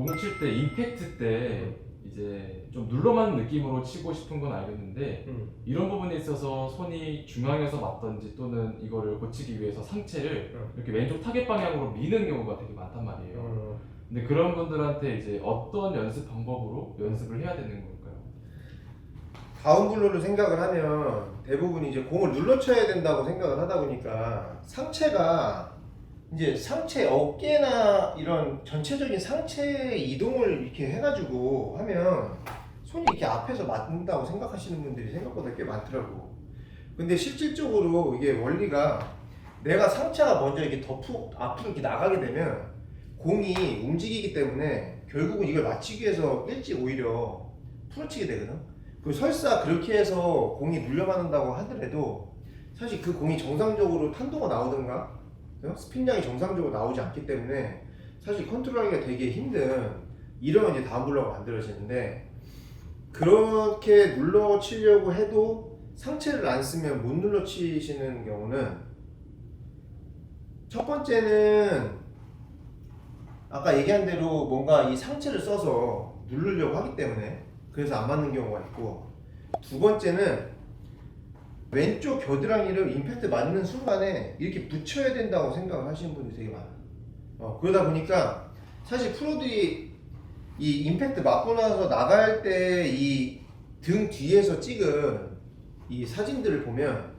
공을 칠 때 임팩트 때 이제 좀 눌러맞는 느낌으로 치고 싶은 건 알겠는데 음. 이런 부분에 있어서 손이 중앙에서 맞던지 또는 이거를 고치기 위해서 상체를 음. 이렇게 왼쪽 타겟 방향으로 미는 경우가 되게 많단 말이에요. 음. 근데 그런 분들한테 이제 어떤 연습 방법으로 연습을 해야 되는 걸까요? 다운블로를 생각을 하면 대부분 이제 공을 눌러 쳐야 된다고 생각을 하다 보니까 상체가 이제 상체 어깨나 이런 전체적인 상체 이동을 이렇게 해가지고 하면 손이 이렇게 앞에서 맞는다고 생각하시는 분들이 생각보다 꽤 많더라고. 근데 실질적으로 이게 원리가 내가 상체가 먼저 이렇게 더 앞으로 이렇게 나가게 되면 공이 움직이기 때문에 결국은 이걸 맞추기 위해서 일찍 오히려 풀어치게 되거든. 그 설사 그렇게 해서 공이 눌려맞는다고 하더라도 사실 그 공이 정상적으로 탄도가 나오든가 어? 스핀량이 정상적으로 나오지 않기 때문에 사실 컨트롤하기가 되게 힘든 이런 이제 다운블러가 만들어지는데 그렇게 눌러 치려고 해도 상체를 안 쓰면 못 눌러 치시는 경우는 첫 번째는 아까 얘기한 대로 뭔가 이 상체를 써서 누르려고 하기 때문에 그래서 안 맞는 경우가 있고 두 번째는 왼쪽 겨드랑이를 임팩트 맞는 순간에 이렇게 붙여야 된다고 생각을 하시는 분들이 되게 많아요. 어, 그러다 보니까 사실 프로들이 이 임팩트 맞고 나서 나갈 때 이 등 뒤에서 찍은 이 사진들을 보면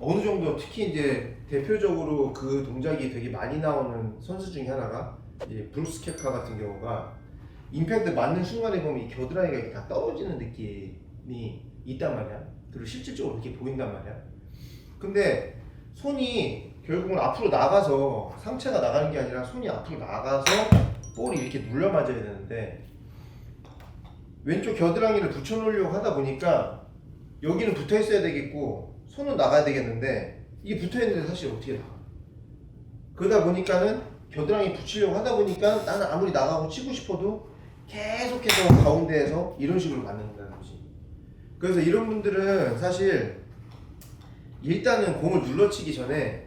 어느 정도 특히 이제 대표적으로 그 동작이 되게 많이 나오는 선수 중에 하나가 이제 브루스 캡카 같은 경우가 임팩트 맞는 순간에 보면 이 겨드랑이가 이렇게 다 떨어지는 느낌이 있단 말이야. 그리고 실질적으로 이렇게 보인단 말이야. 근데 손이 결국은 앞으로 나가서 상체가 나가는 게 아니라 손이 앞으로 나가서 볼이 이렇게 눌려 맞아야 되는데 왼쪽 겨드랑이를 붙여 놓으려고 하다 보니까 여기는 붙어 있어야 되겠고 손은 나가야 되겠는데 이게 붙어 있는데 사실 어떻게 나가? 그러다 보니까는 겨드랑이 붙이려고 하다 보니까 나는 아무리 나가고 치고 싶어도 계속해서 가운데에서 이런 식으로 맞는다는 거지. 그래서 이런 분들은 사실 일단은 공을 눌러치기 전에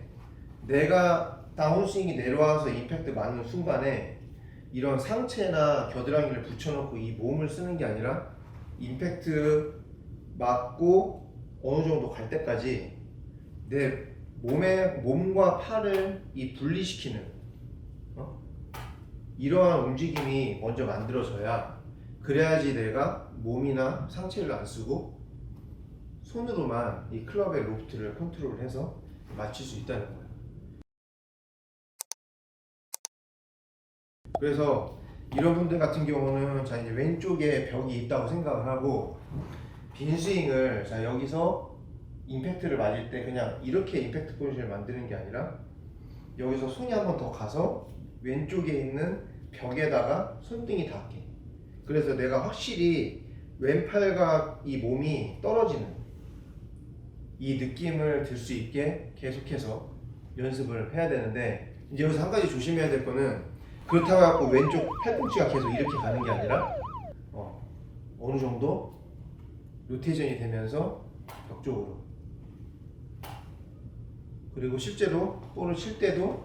내가 다운스윙이 내려와서 임팩트 맞는 순간에 이런 상체나 겨드랑이를 붙여놓고 이 몸을 쓰는 게 아니라 임팩트 맞고 어느 정도 갈 때까지 내 몸의 몸과 팔을 이 분리시키는 어? 이러한 움직임이 먼저 만들어져야 그래야지 내가 몸이나 상체를 안 쓰고 손으로만 이 클럽의 로프트를 컨트롤해서 맞출 수 있다는 거예요. 그래서 이런 분들 같은 경우는 자 이제 왼쪽에 벽이 있다고 생각을 하고 빈 스윙을 자 여기서 임팩트를 맞을 때 그냥 이렇게 임팩트 포지션을 만드는 게 아니라 여기서 손이 한 번 더 가서 왼쪽에 있는 벽에다가 손등이 닿게 그래서 내가 확실히 왼팔과 이 몸이 떨어지는 이 느낌을 들 수 있게 계속해서 연습을 해야 되는데 이제 여기서 한 가지 조심해야 될 거는 그렇다고 해갖고 왼쪽 팔꿈치가 계속 이렇게 가는 게 아니라 어, 어느 정도 로테이션이 되면서 벽 쪽으로. 그리고 실제로 볼을 칠 때도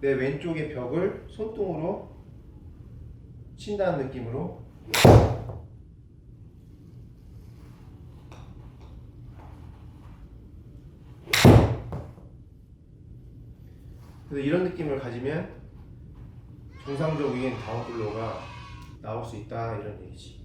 내 왼쪽의 벽을 손등으로 친다는 느낌으로 그래서 이런 느낌을 가지면 정상적인 다운블로가 나올 수 있다 이런 얘기지.